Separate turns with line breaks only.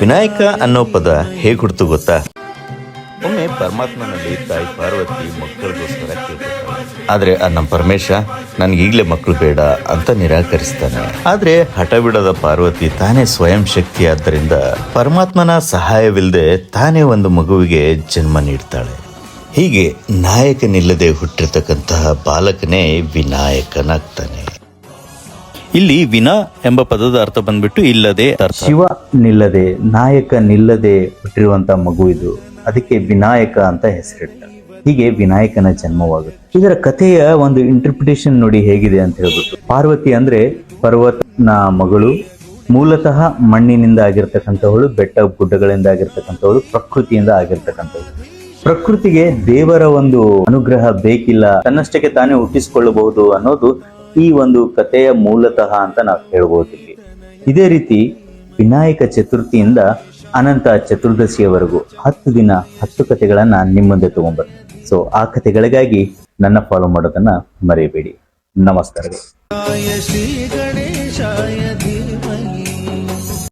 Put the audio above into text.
ವಿನಾಯಕ ಅನ್ನೋ ಪದ ಹೇಗೆ ಹುಡ್ತು ಗೊತ್ತಾ? ಒಮ್ಮೆ ಪರಮಾತ್ಮನಲ್ಲಿ ತಾಯಿ ಪಾರ್ವತಿ ಮಕ್ಕಳಿಗೋಸ್ಕರ ಆದ್ರೆ ಆ ನಮ್ಮ ಪರಮೇಶ ನನ್ಗೆ ಈಗಲೇ ಮಕ್ಕಳು ಬೇಡ ಅಂತ ನಿರಾಕರಿಸ್ತಾನೆ. ಆದ್ರೆ ಹಠ ಬಿಡದ ಪಾರ್ವತಿ ತಾನೇ ಸ್ವಯಂ ಶಕ್ತಿ ಆದ್ದರಿಂದ ಪರಮಾತ್ಮನ ಸಹಾಯವಿಲ್ಲದೆ ತಾನೇ ಒಂದು ಮಗುವಿಗೆ ಜನ್ಮ ನೀಡ್ತಾಳೆ. ಹೀಗೆ ನಾಯಕನಿಲ್ಲದೆ ಹುಟ್ಟಿರ್ತಕ್ಕಂತಹ ಬಾಲಕನೇ ವಿನಾಯಕನಾಗ್ತಾನೆ. ಇಲ್ಲಿ ವಿನಾ ಎಂಬ ಪದದ ಅರ್ಥ ಬಂದ್ಬಿಟ್ಟು ಇಲ್ಲದೆ
ಶಿವ ನಿಲ್ಲದೆ, ನಾಯಕ ನಿಲ್ಲದೆ ಹುಟ್ಟಿರುವಂತ ಮಗು ಇದು. ಅದಕ್ಕೆ ವಿನಾಯಕ ಅಂತ ಹೆಸರಿಟ್ಟ. ಹೀಗೆ ವಿನಾಯಕನ ಜನ್ಮವಾಗುತ್ತೆ. ಇದರ ಕಥೆಯ ಒಂದು ಇಂಟರ್ಪ್ರಿಟೇಷನ್ ನೋಡಿ ಹೇಗಿದೆ ಅಂತ ಹೇಳ್ಬಿಟ್ಟು. ಪಾರ್ವತಿ ಅಂದ್ರೆ ಪರ್ವತನ ಮಗಳು, ಮೂಲತಃ ಮಣ್ಣಿನಿಂದ ಆಗಿರ್ತಕ್ಕಂಥವಳು, ಬೆಟ್ಟ ಗುಡ್ಡಗಳಿಂದ ಆಗಿರ್ತಕ್ಕಂಥವಳು, ಪ್ರಕೃತಿಯಿಂದ ಆಗಿರ್ತಕ್ಕಂಥವಳು. ಪ್ರಕೃತಿಗೆ ದೇವರ ಒಂದು ಅನುಗ್ರಹ ಬೇಕಿಲ್ಲ, ತನ್ನಷ್ಟಕ್ಕೆ ತಾನೇ ಹುಟ್ಟಿಸಿಕೊಳ್ಳಬಹುದು ಅನ್ನೋದು ಈ ಒಂದು ಕಥೆಯ ಮೂಲತಃ ಅಂತ ನಾವು ಹೇಳ್ಬೋದಿಲ್ಲಿ ಇದೇ ರೀತಿ ವಿನಾಯಕ ಚತುರ್ಥಿಯಿಂದ ಅನಂತ ಚತುರ್ದಶಿಯವರೆಗೂ ಹತ್ತು ದಿನ ಹತ್ತು ಕಥೆಗಳನ್ನ ನಿಮ್ಮ ಮುಂದೆ ತಗೊಂಡ್ಬರ್ತೀನಿ. ಸೊ ಆ ಕಥೆಗಳಿಗಾಗಿ ನನ್ನ ಫಾಲೋ ಮಾಡೋದನ್ನ ಮರೆಯಬೇಡಿ. ನಮಸ್ಕಾರಗಳು.